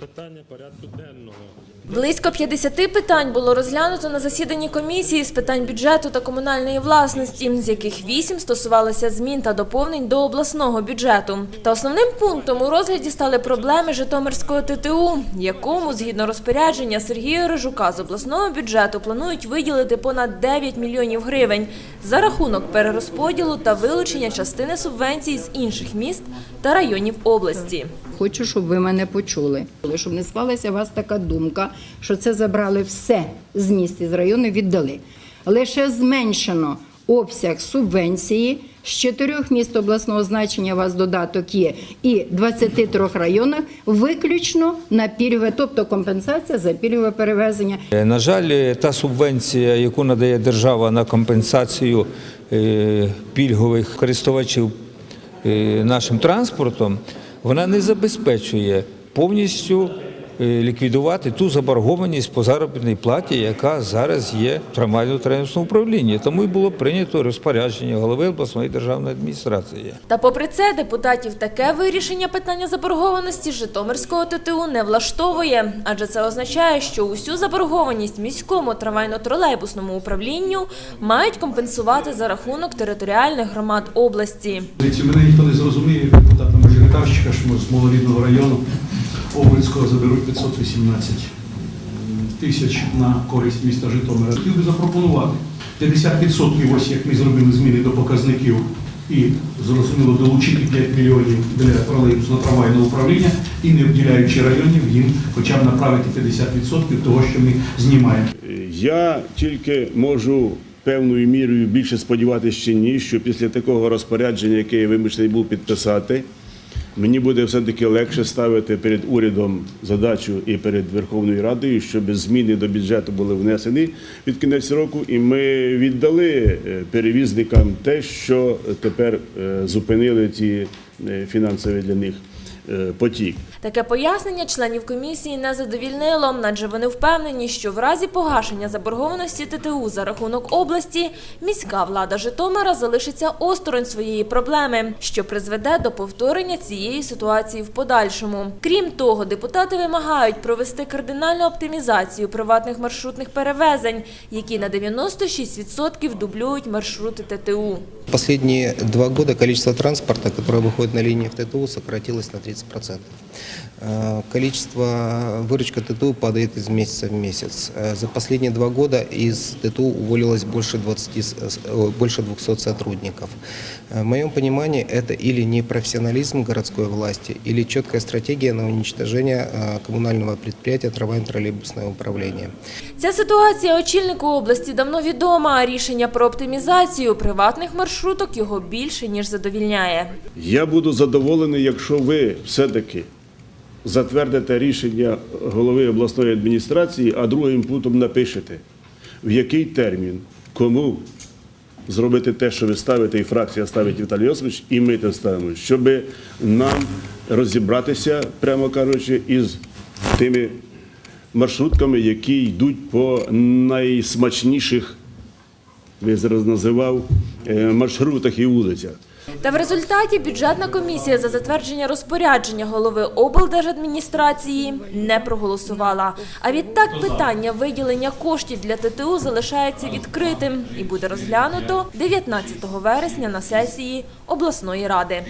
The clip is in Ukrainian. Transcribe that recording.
питання порядку денного. Близько 50 питань було розглянуто на засіданні комісії з питань бюджету та комунальної власності, з яких 8 стосувалися змін та доповнень до обласного бюджету. Та основним пунктом у розгляді стали проблеми Житомирського ТТУ, якому, згідно розпорядження Сергія Рижука з обласного бюджету, планують виділити понад 9 мільйонів гривень за рахунок перерозподілу та вилучення частини субвенцій з інших міст та районів області. Хочу, щоб ви мене почули, щоб не склалася у вас така думка, що це забрали все з міст і з району, віддали. Лише зменшено обсяг субвенції з чотирьох міст обласного значення. У вас додаток є і 23 районах виключно на пільгове, тобто компенсація за пільгове перевезення. Е, На жаль, та субвенція, яку надає держава на компенсацію е, пільгових користувачів е, нашим транспортом, вона не забезпечує повністю е, ліквідувати ту заборгованість по заробітній платі, яка зараз є в трамвайно-тролейбусному управлінні. Тому і було прийнято розпорядження голови обласної державної адміністрації. Та попри це, депутатів таке вирішення питання заборгованості Житомирського ТТУ не влаштовує, адже це означає, що усю заборгованість міському трамвайно-тролейбусному управлінню мають компенсувати за рахунок територіальних громад області. Дивіться, мене ніхто не зрозуміє, мажоритарщика, що ми з малорідного району Обрицького заберуть 518 тисяч на користь міста Житомира. Хотів би запропонувати 50%, ось як ми зробили зміни до показників, і зрозуміло долучити 5 мільйонів для тролейбусного трамвайного управління і не обділяючи районів, їм хоча б направити 50% того, що ми знімаємо. Я тільки можу певною мірою більше сподіватися чи ні, що після такого розпорядження, яке я вимушений був підписати, мені буде все-таки легше ставити перед урядом задачу і перед Верховною Радою, щоб зміни до бюджету були внесені під кінець року, і ми віддали е, перевізникам те, що тепер е, зупинили ці е, фінансові для них потік. Таке пояснення членів комісії не задовільнило, адже вони впевнені, що в разі погашення заборгованості ТТУ за рахунок області міська влада Житомира залишиться осторонь своєї проблеми, що призведе до повторення цієї ситуації в подальшому. Крім того, депутати вимагають провести кардинальну оптимізацію приватних маршрутних перевезень, які на 96% дублюють маршрути ТТУ. Последние два года количество транспорта, которое выходит на линиях ТТУ, сократилось на 30%. Э, Количество выручка ТТУ падает из месяца в месяц. Э, За последние два года из ТТУ уволилось больше, 20, с- с- ой, больше 200 сотрудников. Э, В моем понимании это или непрофессионализм городской власти, или четкая стратегия на уничтожение э, коммунального предприятия трамвайно-троллейбусное управление. Ця ситуація очільнику області давно відома, а рішення про оптимізацію приватних маршруток його більше ніж задовільняє. Я буду задоволений, якщо ви все-таки затвердите рішення голови обласної адміністрації, а другим пунктом напишете, в який термін, кому зробити те, що ви ставите, і фракція ставить Віталій Йосифович, і ми те ставимо, щоб нам розібратися, прямо кажучи, із тими маршрутками, які йдуть по найсмачніших, ви зараз називав, е, маршрутах і вулицях. Та в результаті бюджетна комісія за затвердження розпорядження голови облдержадміністрації не проголосувала. А відтак питання виділення коштів для ТТУ залишається відкритим і буде розглянуто 19 вересня на сесії обласної ради.